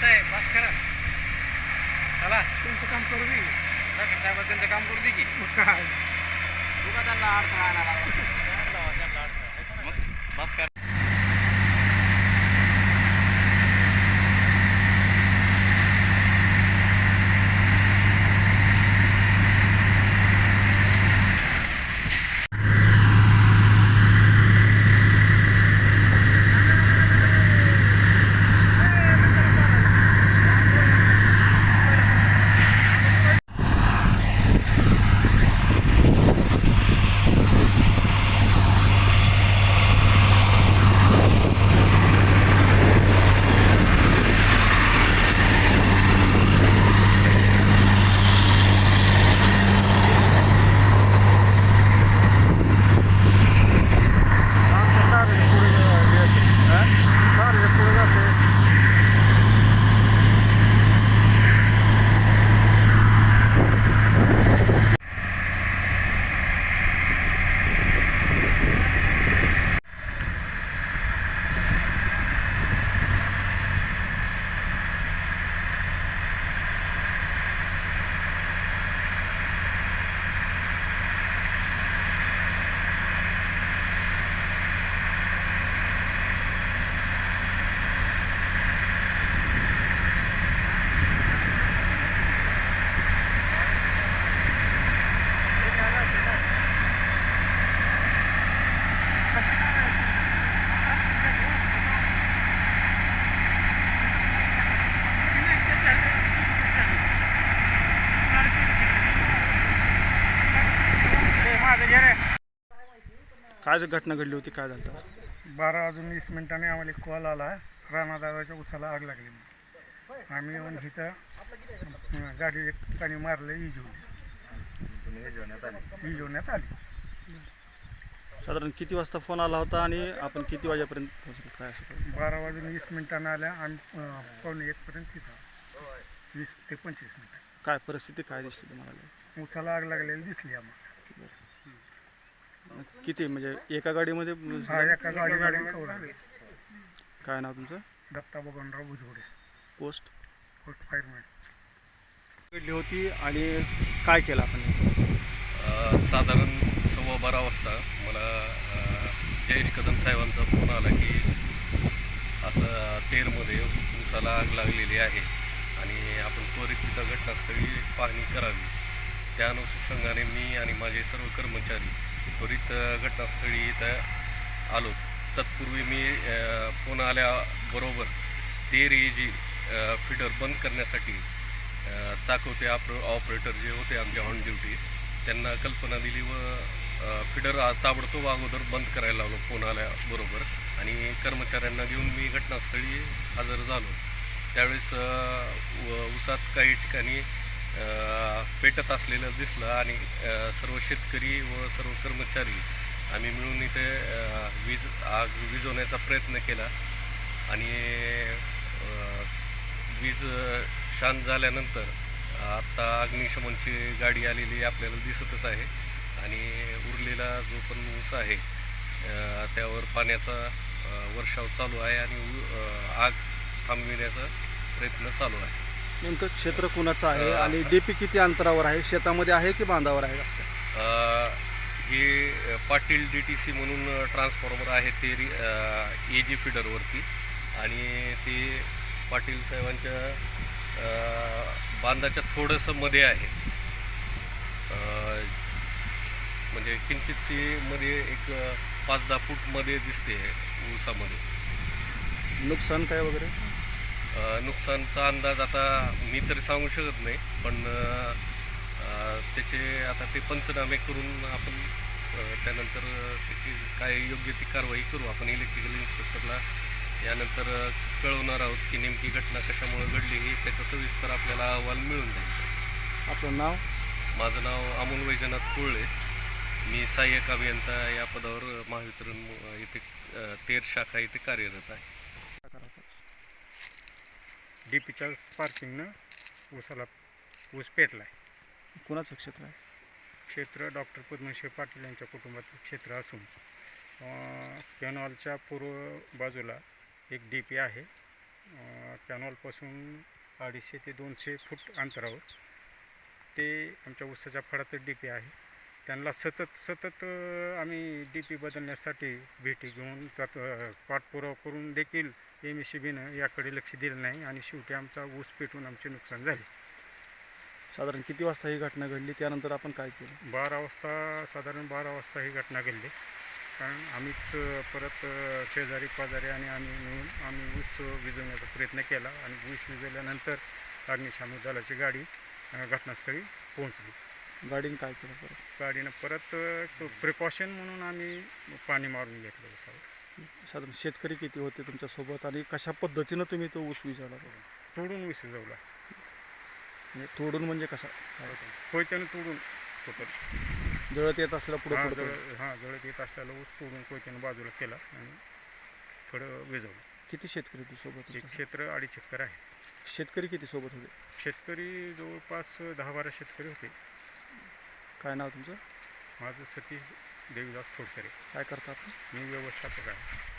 साहेब बस करा. चला. त्यांचं काम करू दे. सरकार साहेब त्यांचं काम करू दे की. मग काय मग बस करा. काय जर घटना घडली होती? काय झालं? बारा वाजून वीस मिनिटांनी आम्हाला एक कॉल आला. राणादादाच्या उसाला आग लागली. म्हणून. आम्ही येऊन तिथं गाडी एक ठिकाणी मारलं इजवली इजवण्यात आली. साधारण किती वाजता फोन आला होता आणि आपण किती वाजेपर्यंत पोहोचलो? काय असं? बारा वाजून वीस मिनिटांना आल्या आम्ही पावणे एकपर्यंत तिथं. वीस ते पंचवीस मिनिटं. काय परिस्थिती काय दिसली तुम्हाला? उसाला आग लागलेली दिसली आम्हाला. किती म्हणजे एका गाडीमध्ये हा एका गाडी गाडी कवर आली काय नाव तुमचं? Datta Babanrao Bhujbade post post fireman घडली होती आणि काय केलं आपण अ, साधारण सव्वा बारा वाजता मला अ, जयेश कदम साहेबांचा फोन आला की असं तेरमध्ये ऊसाला आग लागलेली आहे आणि आपण त्वरित तिथं घटनास्थळी पाहणी करावी. त्या अनुषंगाने मी आणि माझे सर्व कर्मचारी त्वरित घटनास्थळी इथं आलो. तत्पूर्वी मी फोन आल्याबरोबर तेर ए जी फिडर बंद करण्यासाठी चाकवते ऑपर ऑपरेटर जे होते आमच्या ऑन ड्युटी त्यांना कल्पना दिली व फिडर ताबडतोब अगोदर बंद करायला लावलो फोन आल्याबरोबर आणि कर्मचाऱ्यांना घेऊन मी घटनास्थळी हजर झालो. त्यावेळेस व उसात काही ठिकाणी पेटत असलेलं दिसलं आणि सर्व शेतकरी व सर्व कर्मचारी आम्ही मिळून इथे वीज आग विजवण्याचा प्रयत्न केला. आणि वीज शांत झाल्यानंतर आत्ता अग्निशमनची गाडी आलेली आपल्याला दिसतच आहे. आणि उरलेला जो पण ऊस आहे त्यावर पाण्याचा वर्षाव चालू आहे आणि उ- आग थांबविण्याचा प्रयत्न चालू आहे. नेमकं क्षेत्र कुणाचं आहे अं, आणि डीपी किती अंतरावर आहे? शेतामध्ये आहे की बांधावर आहे असं काय? अ, हे अ, पाटील डी टी सी म्हणून ट्रान्सफॉर्मर आहे ते ए जी फिडरवरती आणि ते पाटील साहेबांच्या अ, बांधाच्या थोडंसं मध्ये आहे. अ, म्हणजे किंचितशी मध्ये एक अ, पाच दहा फूटमध्ये दिसते ऊसामध्ये. नुकसान काय वगैरे? नुकसानचा अंदाज आता मी तरी सांगू शकत नाही पण त्याचे आता ते पंचनामे करून आपण त्यानंतर त्याची काय योग्य ती कारवाई करू आपण इलेक्ट्रिकल इन्स्पेक्टरला यानंतर कळवणार आहोत की नेमकी घटना कशामुळे घडली ही त्याचा सविस्तर आपल्याला अहवाल मिळून जाईल. आपलं नाव? माझं नाव अमोल वैजनाथ कुळळे मी सहाय्यक अभियंता या पदावर महावितरण येथे तेर शाखा येथे कार्यरत आहे. डी पीच्या स्पार्किंगनं ऊसाला ऊस पेटला आहे कुणाचं क्षेत्र आहे? क्षेत्र डॉक्टर पद्मश्री पाटील यांच्या कुटुंबातील क्षेत्र असून कॅनॉलच्या पूर्व बाजूला एक डी पी आहे कॅनॉलपासून अडीचशे ते दोनशे फूट अंतरावर ते आमच्या उसाच्या फळातच डी पी आहे. त्यांना सतत सतत आम्ही डी पी बदलण्यासाठी भेटी घेऊन त्यात पाठपुरावा करून देखील एम एस सी बीनं याकडे लक्ष दिलं नाही आणि शेवटी आमचा ऊस पेटून आमचे नुकसान झाले. साधारण किती वाजता ही घटना घडली? त्यानंतर आपण काय केलं? बारा वाजता साधारण बारा वाजता ही घटना घडली. कारण आम्हीच परत शेजारी पाजारी आणि आम्ही मिळून आम्ही ऊस विजवण्याचा प्रयत्न केला आणि ऊस विजवल्यानंतर अग्निशामक दलाची गाडी घटनास्थळी पोहोचली. गाडीने काय केलं परत? गाडीनं परत प्रिकॉशन म्हणून आम्ही पाणी मारून घेतलं. उसावर साधारण शेतकरी किती होते तुमच्यासोबत आणि कशा पद्धतीनं तुम्ही तो ऊस विजवला बघा तोडून ऊस विजवला म्हणजे तोडून म्हणजे कसा? कोयत्यानं तोडून होतं. जळत येत असलेला पुढे हा पुढे जळ हां जळत येत असलेला ऊस तोडून कोयत्यानं बाजूला केला आणि थोडं विजवलं किती शेतकरी होते सोबत एक तुमच्या? क्षेत्र अडीच एकर आहे. शेतकरी किती सोबत होते? शेतकरी जवळपास दहा बारा शेतकरी होते. काय नाव तुमचं? माझं सतीश देवीदास थोडसरे काय करता आपण? मी व्यवस्थापक आहे.